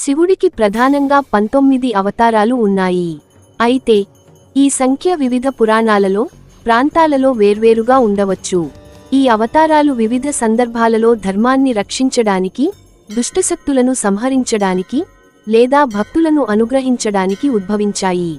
శివుడికి ప్రధానంగా పంతొమ్మిది అవతారాలు ఉన్నాయి. అయితే ఈ సంఖ్య వివిధ పురాణాలలో ప్రాంతాలలో వేర్వేరుగా ఉండవచ్చు. ఈ అవతారాలు వివిధ సందర్భాలలో ధర్మాన్ని రక్షించడానికి దుష్టశక్తులను సంహరించడానికి లేదా భక్తులను అనుగ్రహించడానికి ఉద్భవించాయి.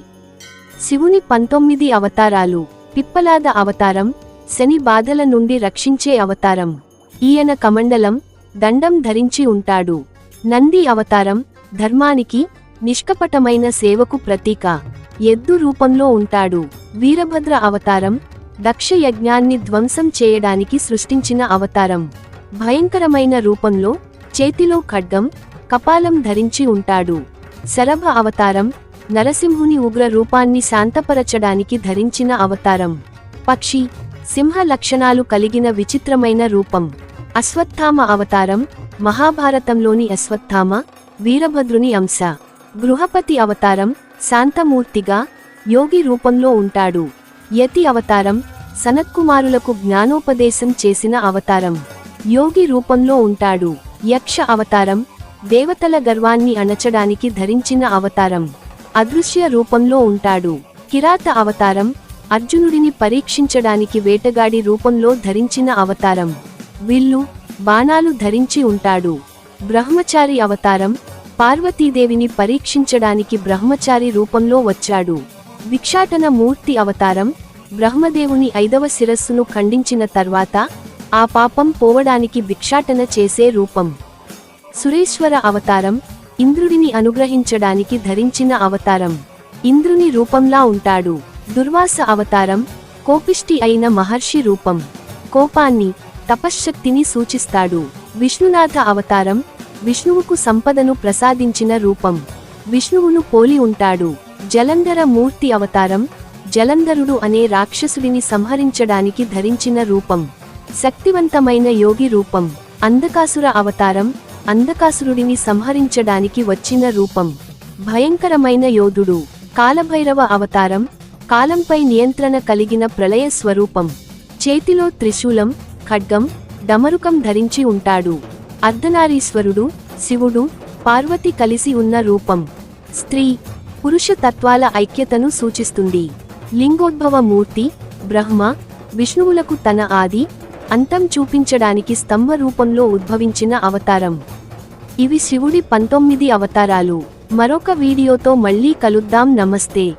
శివుని పంతొమ్మిది అవతారాలు పిప్పలాద అవతారం శని బాధల నుండి రక్షించే అవతారం. ఈయన కమండలం దండం ధరించి ఉంటాడు. నంది అవతారం ధర్మానికి నిష్కపటమైన సేవకు ప్రతీక. ఎద్దు రూపంలో ఉంటాడు. వీరభద్ర అవతారం దక్ష యజ్ఞాన్ని ధ్వంసం చేయడానికి సృష్టించిన అవతారం. భయంకరమైన రూపంలో చేతిలో ఖడ్గం కపాలం ధరించి ఉంటాడు. శరభ అవతారం నరసింహుని ఉగ్ర రూపాన్ని శాంతపరచడానికి ధరించిన అవతారం. పక్షి సింహ లక్షణాలు కలిగిన విచిత్రమైన రూపం. అశ్వత్థామ అవతారం మహాభారతంలోని అశ్వత్థామ వీరభద్రుని అంశ. గృహపతి అవతారం శాంతమూర్తిగా యోగి రూపంలో ఉంటాడు. యతి అవతారం సనత్కుమారులకు జ్ఞానోపదేశం చేసిన అవతారం. యోగి రూపంలో ఉంటాడు. యక్ష అవతారం దేవతల గర్వాన్ని అణచడానికి ధరించిన అవతారం. అదృశ్య రూపంలో ఉంటాడు. కిరాత అవతారం అర్జునుడిని పరీక్షించడానికి వేటగాడి రూపంలో ధరించిన అవతారం. విల్లు బాణాలు ధరించి ఉంటాడు. బ్రహ్మచారి అవతారం పార్వతీదేవిని పరీక్షించడానికి బ్రహ్మచారి రూపంలో వచ్చాడు. భిక్షాటన మూర్తి అవతారం బ్రహ్మదేవుని ఐదవ శిరస్సును ఖండించిన తర్వాత ఆ పాపం పోవడానికి భిక్షాటన చేసే రూపం. సురేశ్వర అవతారం ఇంద్రుడిని అనుగ్రహించడానికి ధరించిన అవతారం ఇంద్రుని రూపంలా ఉంటాడు. దుర్వాస అవతారం కోపిష్టి అయిన మహర్షి రూపం కోపాన్ని తపశ్శక్తిని సూచిస్తాడు. విష్ణునాథ అవతారం విష్ణువుకు సంపదను ప్రసాదించిన రూపం. విష్ణువును పోలి ఉంటాడు. జలంధర మూర్తి అవతారం జలంధరుడు అనే రాక్షసుడిని సంహరించడానికి ధరించిన రూపం. శక్తివంతమైన యోగి రూపం. అంధకాసుర అవతారం అంధకాసురుడిని సంహరించడానికి వచ్చిన రూపం. భయంకరమైన యోధుడు. కాలభైరవ అవతారం కాలంపై నియంత్రణ కలిగిన ప్రళయ స్వరూపం. చేతిలో త్రిశూలం ఖడ్గం డమరుకం ధరించి ఉంటాడు. అర్ధనారీశ్వరుడు శివుడు పార్వతి కలిసి ఉన్న రూపం. స్త్రీ పురుష తత్వాల ఐక్యతను సూచిస్తుంది. లింగోద్భవ మూర్తి బ్రహ్మ విష్ణువులకు తన ఆది అంతం చూపించడానికి స్తంభ రూపంలో ఉద్భవించిన అవతారం. ఇవి శివుడి పంతొమ్మిది అవతారాలు. మరొక వీడియోతో మళ్ళీ కలుద్దాం. నమస్తే.